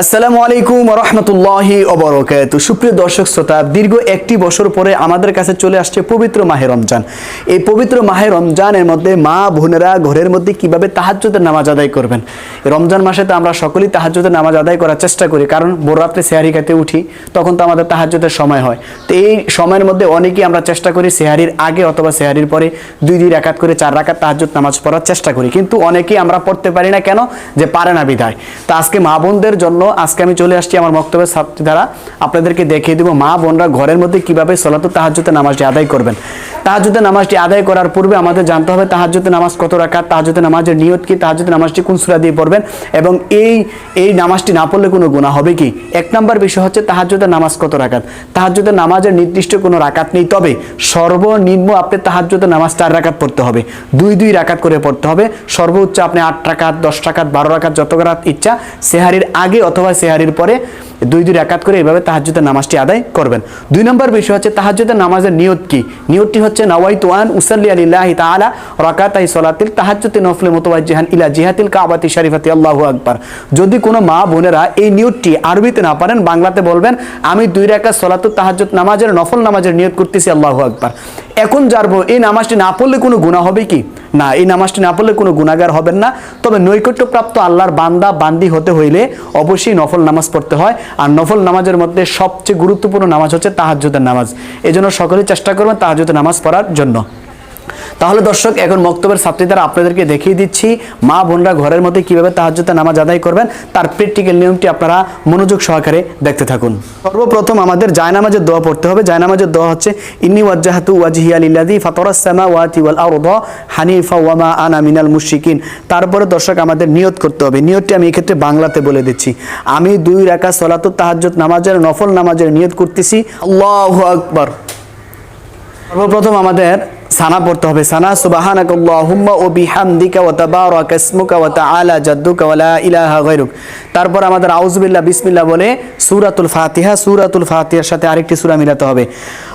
আসসালামু আলাইকুম রহমতুল্লাহি অবরকাত সুপ্রিয় দর্শক শ্রোতা, দীর্ঘ একটি বছর পরে আমাদের কাছে চলে আসছে পবিত্র মাহে রমজান। এই পবিত্র মাহে রমজানের মধ্যে মা বোনেরা ঘরের মধ্যে কীভাবে তাহাজ্জুদের নামাজ আদায় করবেন? রমজান মাসে তো আমরা সকলেই তাহাজ্জুদের নামাজ আদায় করার চেষ্টা করি, কারণ রাত্রে সেহারি খাইতে উঠি, তখন তো আমাদের তাহাজ্জুদের সময় হয়। তো এই সময়ের মধ্যে অনেকেই আমরা চেষ্টা করি সেহারির আগে অথবা সেহারির পরে দুই দুই রাকাত করে চার রাকাত তাহাজ্জুদ নামাজ পড়ার চেষ্টা করি। কিন্তু অনেকেই আমরা পড়তে পারি না কেন? যে পারে না বিধায় তো আজকে মা বোনদের জন্য আজকে আমি চলে আসছি আমার বক্তব্যের ছাত্রী দ্বারা আপনাদেরকে দেখিয়ে দিব মা বোনরা ঘরের মধ্যে কীভাবে সলাত তাহাজ্জুতে নামাজটি আদায় করবেন। তাহাজ্জুতে নামাজটি আদায় করার পূর্বে আমাদের জানতে হবে তাহাজ্জুতে নামাজ কত রাকাত তাহাজ্জুতে নামাজের নিয়ত কি তাহাজ্জুতে নামাজটি কোন সূরা দিয়ে পড়বেন এবং এই এই নামাজটি না পড়লে কোনো গুনাহ হবে কি? এক নম্বর বিষয় হচ্ছে তাহাজ্জুদের নামাজ কত রাকাত? তাহাজ্জুদের নামাজের নির্দিষ্ট কোনো রাকাত নেই, তবে সর্বনিম্ন আপনি তাহাজ্জুদের নামাজ চার রাকাত পড়তে হবে। দুই দুই রাকাত করে পড়তে হবে। সর্বোচ্চ আপনি আট রাকাত, দশ রাকাত, বারো রাকাত, যত রাত ইচ্ছা, সেহারির আগে অথবা সেহারির পরে দুই দুই রাকাত করে এইভাবে তাহাজ্জুদের নামাজটি আদায় করবেন। দুই নম্বর বিষয় হচ্ছে তাহাজ্জুদের নামাজের নিয়ত কি? নিয়তটি হচ্ছে নাওয়াই তোয়ান উসাল্লি আলিল্লাহি তাআলা রাকাতাই সলাতিল তাহাজ্জুতি নফলে মুতাওয়াজ্জিহান ইলা জিহাতিল কাবাতি শরীফাতি, আল্লাহু আকবার। যদি কোনো মা বোনেরা এই নিয়তটি আরবিতে না পারেন, বাংলাতে বলবেন, আমি দুই রাকাত সলাতুল তাহাজ্জুদ নামাজের, নফল নামাজের নিয়ত করতেছি, আল্লাহু আকবার। এখন জানব এই নামাজটি না পড়লে কোনো গুণা হবে কি? না, এই নামাজটি না পড়লে কোনো গুণাগার হবেন না। তবে নৈকট্যপ্রাপ্ত আল্লাহর বান্দা, বান্দি হতে হইলে অবশ্যই নফল নামাজ পড়তে হয়। আর নফল নামাজের মধ্যে সবচেয়ে গুরুত্বপূর্ণ নামাজ হচ্ছে তাহাজুদের নামাজ। এই জন্য সকলেই চেষ্টা করবেন তাহাজুদের নামাজ পড়ার জন্য। তাহলে দর্শক, এখন মক্তবের দ্বারা আপনাদেরকে দেখিয়ে দিচ্ছি মা বোনরা ঘরের মধ্যে কীভাবে তাহাজ্জুদে নামাজ আদায় করবেন। তার প্র্যাকটিক্যাল নিয়মটি আপনারা মনোযোগ সহকারে দেখতে থাকুন। সর্বপ্রথম আমাদের জায়নামাজের দোয়া পড়তে হবে। জায়নামাজের দোয়া হচ্ছে, ইন্নি ওয়াজ্জাহাতু ওয়াজহিয়া লিল্লাযী ফাতারাস সামাওয়াতি ওয়াল আরদা হানিফা ওয়া মা আনা মিনাল মুশরিকিন। তারপরে দর্শক, আমাদের নিয়ত করতে হবে। নিয়তটি আমি এক্ষেত্রে বাংলাতে বলে দিচ্ছি। আমি দুই রাকাত সলাতুত তাহাজ্জুদ নামাজের, নফল নামাজের নিয়ত করতেছি। আল্লাহু আকবার। সর্বপ্রথম আমাদের সানা পড়তে হবে। সানা, সুবাহানাকুল্লাহুম্মা ও বিহামদিকা ওয়া তাবারাকা ইসমুকা ওয়া তাআলা জাদ্দুকা ওয়া লা ইলাহা গায়রুক। তারপর আমাদের আউযুবিল্লাহ, বিসমিল্লাহ বলে সূরাতুল ফাতিহা, সূরাতুল ফাতিহার সাথে আরেকটি সূরা মিলাতে হবে।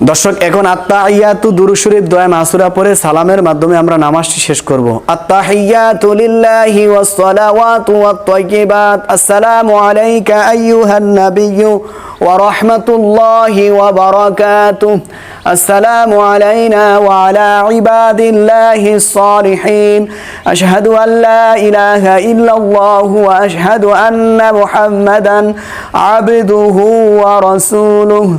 দর্শক, এখন আত্মা ইয়াতু দুরু শরীফ দয়া মাসুরা পরে সালামের মাধ্যমে আমরা নামাজটি শেষ করব। আত্মা হিয়াতু লিল্লাহি ওয়াস সালাওয়াতু ওয়াত তাইয়িবাত। আসসালামু আলাইকা আইয়ুহান নাবিয়্যু ওয়া রাহমাতুল্লাহি ওয়া বারাকাতুহু আসসালামু আলাইনা ওয়া আলা ইবাদিল্লাহিস সালিহিন আশহাদু আন লা ইলাহা ইল্লাল্লাহু ওয়া আশহাদু আন্না মুহাম্মাদান আবদুহু ওয়া রাসূলুহু।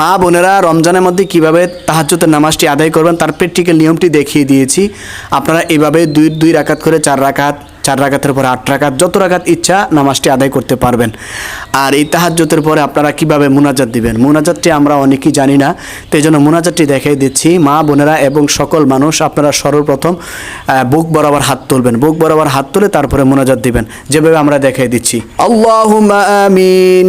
মা বোনেরা রমজানের মধ্যে কীভাবে তাহাজ্জুদের নামাজটি আদায় করবেন, তার প্র্যাকটিক্যাল নিয়মটি দেখিয়ে দিয়েছি। আপনারা এভাবে দুই দুই রাকাত করে চার রাকাত, চার রাকাতের পরে আট রাকাত, যত রাকাত ইচ্ছা নামাজটি আদায় করতে পারবেন। আর এই তাহাজ্জুদের পরে আপনারা কীভাবে মুনাজাত দিবেন? মুনাজাতটি আমরা অনেকেই জানি না, তো এই জন্য মুনাজাতটি দেখাই দিচ্ছি। মা বোনেরা এবং সকল মানুষ, আপনারা সর্বপ্রথম বুক বরাবর হাত তুলবেন। বুক বরাবর হাত তুলে তারপরে মুনাজাত দিবেন। যেভাবে আমরা দেখাই দিচ্ছি। আল্লাহুম্মা আমিন।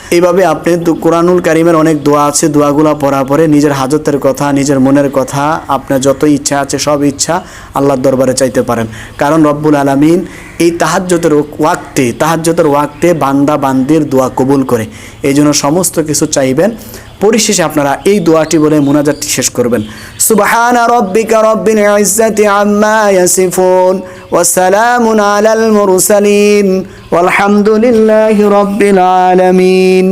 এইভাবে আপনি কোরআনুল কারিমের অনেক দোয়া আছে, দোয়াগুলো পড়া পরে নিজের হাজতের কথা, নিজের মনের কথা, আপনার যত ইচ্ছা আছে, সব ইচ্ছা আল্লাহর দরবারে চাইতে পারেন। কারণ রব্বুল আলমিন এই তাহাজ্যতের ওয়াক্তে তাহাজ্যতের ওয়াক্তে বান্দা বান্দির দোয়া কবুল করে। এই জন্য সমস্ত কিছু চাইবেন পরিশেষে আপনারা এই দোয়াটি বলে মোনাজাতটি শেষ করবেন। সুবাহান রব্বিকা রব্বিল ইজ্জাতি আম্মা ইয়াসিফুন ওয়া সালামুন আলাল মুরসালিন। ওয়ালহামদুলিল্লাহি রব্বিল আলামিন।